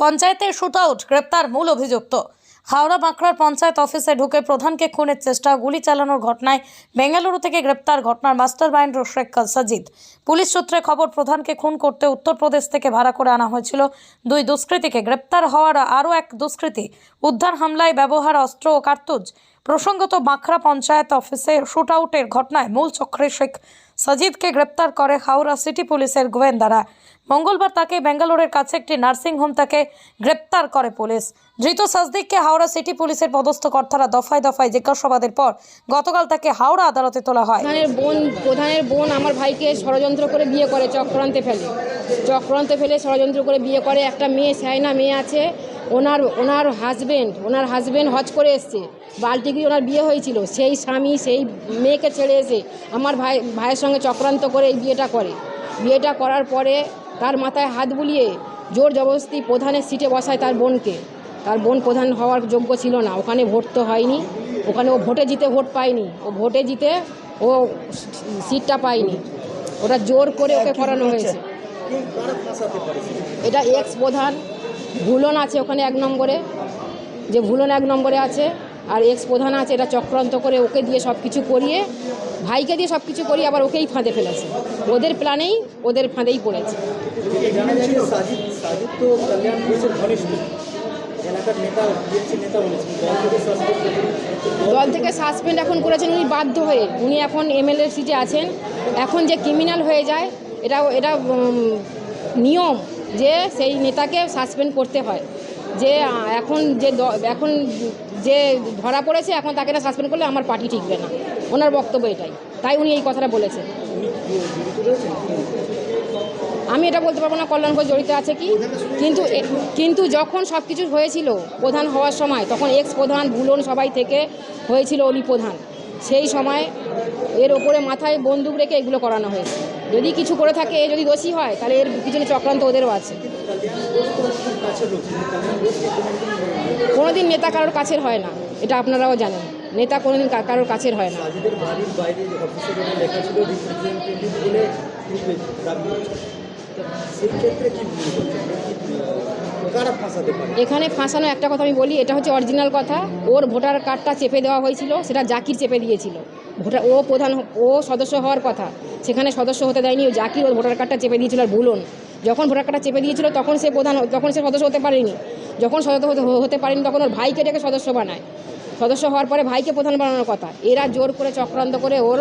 পঞ্চায়েতের shoot out গ্রেপ্তার মূল অভিযুক্ত। হাওড়া বাঁকড়ার পঞ্চায়েত অফিসে ঢুকে প্রধানকে খুনের চেষ্টা, গুলি চালানোর ঘটনায় বেঙ্গালুরু থেকে গ্রেপ্তার ঘটনার master mind Sheikh Sajid. Police সূত্রে খবর, প্রধানকে খুন করতে উত্তরপ্রদেশ থেকে ভাড়া করে আনা হয়েছিল দুই দুষ্কৃতীকে। গ্রেপ্তার হওয়ার আরও এক দুষ্কৃতী, উদ্ধার হামলায় ব্যবহার অস্ত্র ও কার্তুজ। প্রসঙ্গত, বাঁকড়া পঞ্চায়েত অফিসে শুট আউটের ঘটনায় মূল চক্রে শেখ সাজিদকে গ্রেপ্তার করে হাওড়া সিটি পুলিশের গোয়েন্দারা। মঙ্গলবার তাকে বেঙ্গালোরের কাছে একটি নার্সিংহোম তাকে গ্রেপ্তার করে পুলিশ। ধৃত সাজদিককে হাওড়া সিটি পুলিশের পদস্থ কর্তারা দফায় দফায় জিজ্ঞাসাবাদের পর গতকাল তাকে হাওড়া আদালতে তোলা হয়। প্রধানের বোন প্রধানের বোন আমার ভাইকে ষড়যন্ত্র করে বিয়ে করে, চক্রান্তে ফেলে। চক্রান্তে ফেলে ষড়যন্ত্র করে বিয়ে করে। একটা মেয়ে সাইনা মেয়ে আছে। ওনার ওনার হাজবেন্ড ওনার হাজব্যান্ড হজ করে এসছে। বালটিকি ওনার বিয়ে হয়েছিল। সেই স্বামী সেই মেয়েকে ছেড়ে এসে আমার ভাই ভাইয়ের সঙ্গে চক্রান্ত করে এই বিয়েটা করে। বিয়েটা করার পরে তার মাথায় হাত বুলিয়ে জোর জবরদস্তি প্রধানের সিটে বসায় তার বোনকে। তার বোন প্রধান হওয়ার যোগ্য ছিল না। ওখানে ভোট তো হয়নি। ওখানে ও ভোটে জিতে ভোট পায়নি। ও ভোটে জিতে ও সিটটা পায়নি। ওটা জোর করে ওকে করানো হয়েছে। এটা এক্স প্রধান, ভুলন আছে ওখানে এক নম্বরে। যে ভুলন এক নম্বরে আছে, আর এক্স প্রধান আছে, এটা চক্রান্ত করে ওকে দিয়ে সব কিছু করিয়ে, ভাইকে দিয়ে সব কিছু করিয়ে আবার ওকেই ফাঁদে ফেলেছে। ওদের প্ল্যানেই, ওদের ফাঁদেই পড়েছে। দল থেকে সাসপেন্ড এখন করেছেন, উনি বাধ্য হয়ে। উনি এখন এমএলএ সিটে আছেন। এখন যে ক্রিমিনাল হয়ে যায় এটা এটা নিয়ম যে সেই নেতাকে সাসপেন্ড করতে হয়। যে এখন যে এখন যে ধরা পড়েছে, এখন তাকে না সাসপেন্ড করলে আমার পার্টি টিকবে না। ওনার বক্তব্য এটাই। তাই উনি এই কথাটা বলেছেন। আমি এটা বলতে পারব না, কল্যাণ জড়িত আছে কি? কিন্তু কিন্তু যখন সব কিছু হয়েছিল প্রধান হওয়ার সময়, তখন এক্স প্রধান বুলন সবাই থেকে হয়েছিল অলি প্রধান। সেই সময় এর ওপরে মাথায় বন্দুক রেখে এগুলো করানো হয়েছে। যদি কিছু করে থাকে এ যদি দোষী হয় তাহলে এর পিছনে চক্রান্ত ওদেরও আছে। কোনোদিন নেতা কারোর কাছের হয় না এটা আপনারাও জানেন। নেতা কোনোদিন কারোর কাছের হয় না। এখানে ফাঁসানো একটা কথা আমি বলি এটা হচ্ছে অরিজিনাল কথা। ওর ভোটার কার্ডটা চেপে দেওয়া হয়েছিল সেটা জাকির চেপে দিয়েছিল। ভোটার ও প্রধান ও সদস্য হওয়ার কথা। সেখানে সদস্য হতে দেয়নি ও জাকির ওর ভোটার কার্ডটা চেপে দিয়েছিল আর ভুলন যখন ভোটার কার্ডটা চেপে দিয়েছিল, তখন সে প্রধান, তখন সে সদস্য হতে পারেনি। যখন সদস্য হতে পারেনি, তখন ওর ভাইকে ডেকে সদস্য বানায়। সদস্য হওয়ার পরে ভাইকে প্রধান বানানোর কথা। এরা জোর করে, চক্রান্ত করে ওর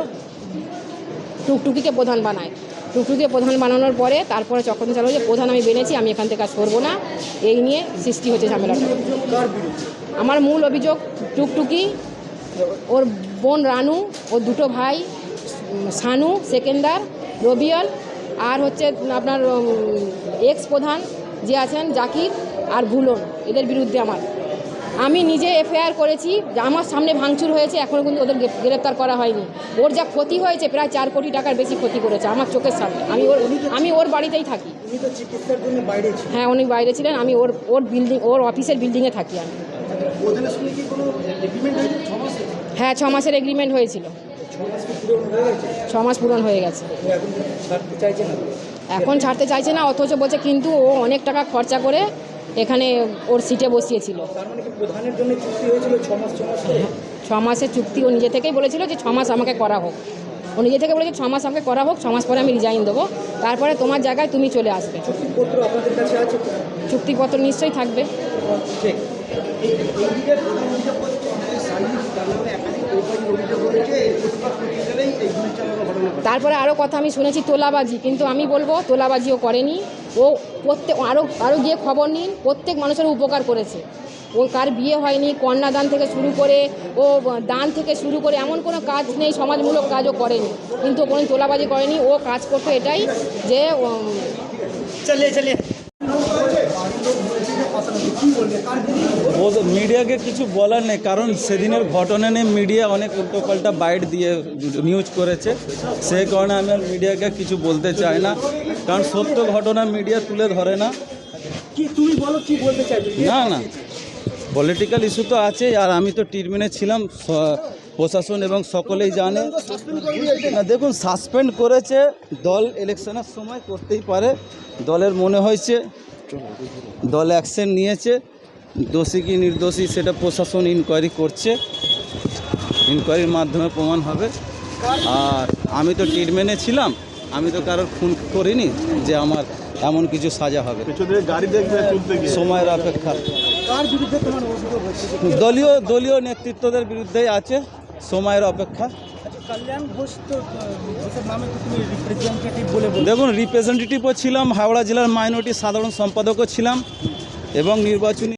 টুকটুকিকে প্রধান বানায়। টুকটুকিকে প্রধান বানানোর পরে তারপরে চক্রান্ত চালু যে প্রধান আমি বেনেছি, আমি এখান থেকে আর সরবো না। এই নিয়ে সৃষ্টি হচ্ছে ঝামেলাটা। আমার মূল অভিযোগ, টুকটুকি, ওর বোন রানু, ওর দুটো ভাই সানু সেকেন্দার রবিয়াল আর হচ্ছে আপনার এক্স প্রধান যে আছেন জাকির আর ভুলন এদের বিরুদ্ধে আমার। আমি নিজে এফআইআর করেছি যে আমার সামনে ভাঙচুর হয়েছে এখনও কিন্তু ওদের গ্রেপ- গ্রেপ্তার করা হয়নি। ওর যা ক্ষতি হয়েছে প্রায় চার কোটি টাকার বেশি ক্ষতি করেছে আমার চোখের সামনে। আমি ওর আমি ওর বাড়িতেই থাকি। হ্যাঁ উনি বাইরে ছিলেন আমি ওর ওর বিল্ডিং ওর অফিসের বিল্ডিংয়ে থাকি আমি। হ্যাঁ ছ মাসের এগ্রিমেন্ট হয়েছিল। ছ মাস পূরণ হয়ে গেছে। এখন ছাড়তে চাইছে না অথচ বলছে কিন্তু ও অনেক টাকা খরচা করে এখানে ওর সিটে বসিয়েছিল। ছ মাসের চুক্তি ও নিজে থেকেই বলেছিল যে ছ মাস আমাকে করা হোক। ও নিজে থেকে বলেছে ছ মাস আমাকে করা হোক ছ মাস পরে আমি রিজাইন দেবো। তারপরে তোমার জায়গায় তুমি চলে আসবে। চুক্তিপত্র আপনাদের কাছে আছে? তো? চুক্তিপত্র নিশ্চয়ই থাকবে। ঠিক। তারপরে আরও কথা আমি শুনেছি তোলাবাজি কিন্তু আমি বলব তোলাবাজিও করেনি। ও প্রত্যেক আরও আরও গিয়ে খবর নিন প্রত্যেক মানুষের উপকার করেছে। ও কার বিয়ে হয়নি কন্যাদান থেকে শুরু করে ও দান থেকে শুরু করে এমন কোনো কাজ নেই সমাজমূলক কাজও করেনি। কিন্তু কোনো তোলাবাজি করেনি ও কাজ করতো এটাই যে উম, চলিয়ে। মিডিয়াকে কিছু বলার নেই কারণ সেদিনের ঘটনা নিয়ে মিডিয়া অনেক উল্টোপাল্টা বাইট দিয়ে নিউজ করেছে। সেই কারণে আমি আর মিডিয়াকে কিছু বলতে চাই না কারণ সত্য ঘটনা মিডিয়া তুলে ধরে না। কি তুমি বলো কি বলতে চাইছো? না না। পলিটিক্যাল ইস্যু তো আছেই আর আমি তো ট্রিটমেন্টে ছিলাম প্রশাসন এবং সকলেই জানে। না দেখুন সাসপেন্ড করেছে দল ইলেকশনের সময় করতেই পারে। দলের মনে হয়েছে দল অ্যাকশন নিয়েছে। দোষী কি নির্দোষী সেটা প্রশাসন ইনকোয়ারি করছে। ইনকোয়ারির মাধ্যমে প্রমাণ হবে। আর আমি তো ট্রিটমেন্টে ছিলাম আমি তো কারোর খুন করিনি যে আমার এমন কিছু সাজা হবে। গাড়ি দেখবে তুলতে সময়ের অপেক্ষা। দলীয় দলীয় নেতৃত্বদের বিরুদ্ধেই আছে সময়ের অপেক্ষা। আচ্ছা কল্যাণ ঘোষ তো আহ, ঘোষের নামে তো তুমি রিপ্রেজেন্টেটিভ বলে বলছো। দেখুন রিপ্রেজেন্টেটিভও ছিলাম হাওড়া জেলার মাইনরিটি সাধারণ সম্পাদকও ছিলাম এবং নির্বাচনী